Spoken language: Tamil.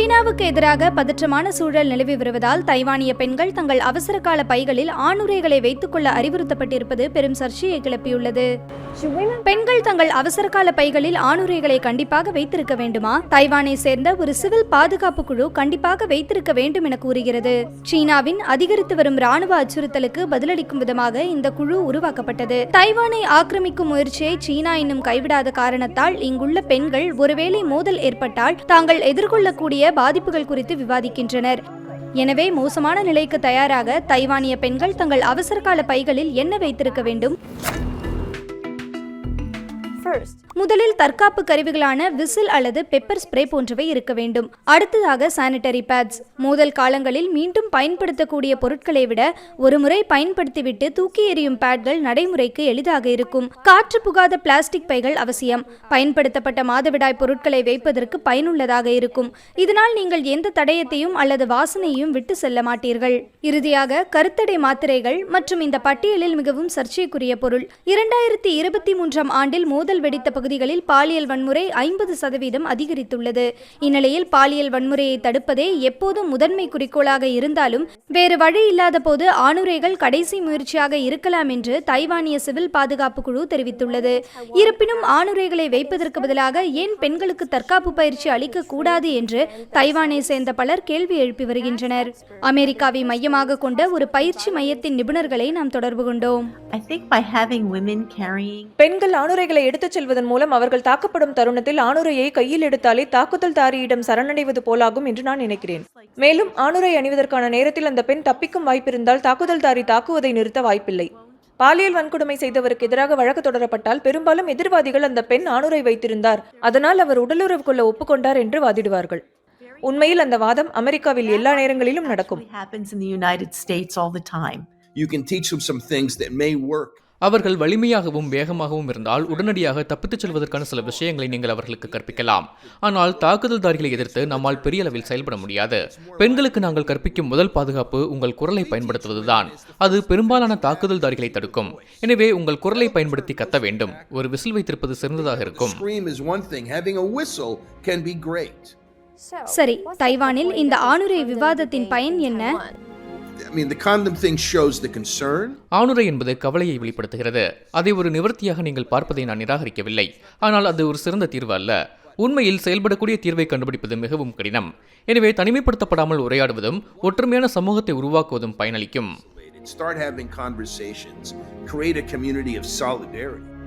சீனாவுக்கு எதிராக பதற்றமான சூழல் நிலவி வருவதால் தைவானிய பெண்கள் தங்கள் அவசரகால பைகளில் ஆணுரைகளை வைத்துக் கொள்ள அறிவுறுத்தப்பட்டிருப்பது பெரும் சர்ச்சையை கிளப்பியுள்ளது. பெண்கள் தங்கள் அவசரகால பைகளில் ஆணுரைகளை கண்டிப்பாக வைத்திருக்க வேண்டுமா? தைவானை சேர்ந்த ஒரு சிவில் பாதுகாப்பு குழு கண்டிப்பாக வைத்திருக்க வேண்டும் என கூறுகிறது. சீனாவின் அதிகரித்து வரும் ராணுவ அச்சுறுத்தலுக்கு பதிலளிக்கும் விதமாக இந்த குழு உருவாக்கப்பட்டது. தைவானை ஆக்கிரமிக்கும் முயற்சியை சீனா இன்னும் கைவிடாத காரணத்தால் இங்குள்ள பெண்கள் ஒருவேளை மோதல் ஏற்பட்டால் தாங்கள் எதிர்கொள்ளக்கூடிய பாதிப்புகள் குறித்து விவாதிக்கின்றனர். எனவே மோசமான நிலைக்கு தயாராக தைவானிய பெண்கள் தங்கள் அவசரகால பைகளில் என்ன வைத்திருக்க வேண்டும்? முதலில் தற்காப்பு கருவிகளான விசில் அல்லது பெப்பர் ஸ்ப்ரே போன்றவை இருக்க வேண்டும். அடுத்ததாக சானிட்டரி பேட்ஸ் மோதல் காலங்களில் மீண்டும் பயன்படுத்தக்கூடிய பொருட்களை விட ஒரு முறை பயன்படுத்திவிட்டு தூக்கி எறியும் பேட்கள் நடைமுறைக்கு எளிதாக இருக்கும். காற்று புகாத பிளாஸ்டிக் பைகள் அவசியம். பயன்படுத்தப்பட்ட மாதவிடாய் பொருட்களை வைப்பதற்கு பயனுள்ளதாக இருக்கும். இதனால் நீங்கள் எந்த தடயத்தையும் அல்லது வாசனையையும் விட்டு செல்ல மாட்டீர்கள். இறுதியாக கருத்தடை மாத்திரைகள் மற்றும் இந்த பட்டியலில் மிகவும் சர்ச்சைக்குரிய பொருள். இரண்டாயிரத்தி இருபத்தி மூன்றாம் ஆண்டில் மோதல் வெடித்த பகுதிகளில் பாலியல் வன்முறை ஐம்பது சதவீதம் அதிகரித்துள்ளது. இந்நிலையில் பாலியல் வன்முறையை தடுப்பதே எப்போதும் முதன்மை குறிக்கோளாக இருந்தாலும் வேறு வழி இல்லாத போது ஆணுரைகள் கடைசி முயற்சியாக இருக்கலாம் என்று தைவானிய சிவில் பாதுகாப்பு குழு தெரிவித்துள்ளது. இருப்பினும் ஆணுரைகளை வைப்பதற்கு பதிலாக ஏன் பெண்களுக்கு தற்காப்பு பயிற்சி அளிக்க கூடாது என்று தைவானை சேர்ந்த பலர் கேள்வி எழுப்பி வருகின்றனர். அமெரிக்காவை மையமாக கொண்ட ஒரு பயிற்சி மையத்தின் நிபுணர்களை நாம் தொடர்பு கொண்டோம். I think by having women carrying பெண்கள் ஆணுரைகளை எடுத்துச் செல்வதன் மூலம் அவர்கள் தாக்கப்படும் தருணத்தில் ஆணுரையை கையில் எடுத்தாலே தாக்குதல் தாரியிடம் சரணடைவது போலாகும் என்று நான் நினைக்கிறேன். மேலும் ஆணுரை அணிவதற்கான நேரத்தில் அந்த பெண் தப்பிக்கும் வாய்ப்பிருந்தால் தாக்குதல்தாரி தாக்குவதை நிறுத்த வாய்ப்பில்லை. பாலியல் வன்கொடுமை செய்தவருக்கு எதிராக வழக்கு தொடரப்பட்டால் பெரும்பாலும் எதிர்வாதிகள் அந்த பெண் ஆணுரை வைத்திருந்தார். அதனால் அவர் உடலுறவு கொள்ள ஒப்புக்கொண்டார் என்று வாதிடுவார்கள். உண்மையில் அந்த வாதம் அமெரிக்காவில் எல்லா நேரங்களிலும் நடக்கும். You can teach them some things that may work. அவர்கள் வலிமையாகவும் வேகமாகவும் இருந்தால் உடனடியாக தப்பித்துச் செல்வதற்கான சில விஷயங்களை நீங்கள் அவர்களுக்கு கற்பிக்கலாம். ஆனால் தாக்குதல்தாரிகளை எதிர்த்து நம்மால் பெரிய அளவில் செயல்பட முடியாது. பெண்களுக்கு நாங்கள் கற்பிக்கும் முதல் பாதுகாப்பு உங்கள் குரலை பயன்படுத்துவதுதான். அது பெரும்பாலான தாக்குதல்தாரிகளை தடுக்கும். எனவே உங்கள் குரலை பயன்படுத்தி கத்த வேண்டும். ஒரு விசில் வைத்திருப்பது சிறந்ததாக இருக்கும். சரி தைவானில் இந்த ஆணுரை விவாதத்தின் பயன் என்ன? ஆணுரை என்பது கவலையை வெளிப்படுத்துகிறது. அதை ஒரு நிவர்த்தியாக நீங்கள் பார்ப்பதை நான் நிராகரிக்கவில்லை. ஆனால் அது ஒரு சிறந்த தீர்வு அல்ல. உண்மையில் செயல்படக்கூடிய தீர்வை கண்டுபிடிப்பது மிகவும் கடினம். எனவே தனிமைப்படுத்தப்படாமல் உரையாடுவதும் ஒற்றுமையான சமூகத்தை உருவாக்குவதும் பயனளிக்கும். Start having conversations, create a community of solidarity.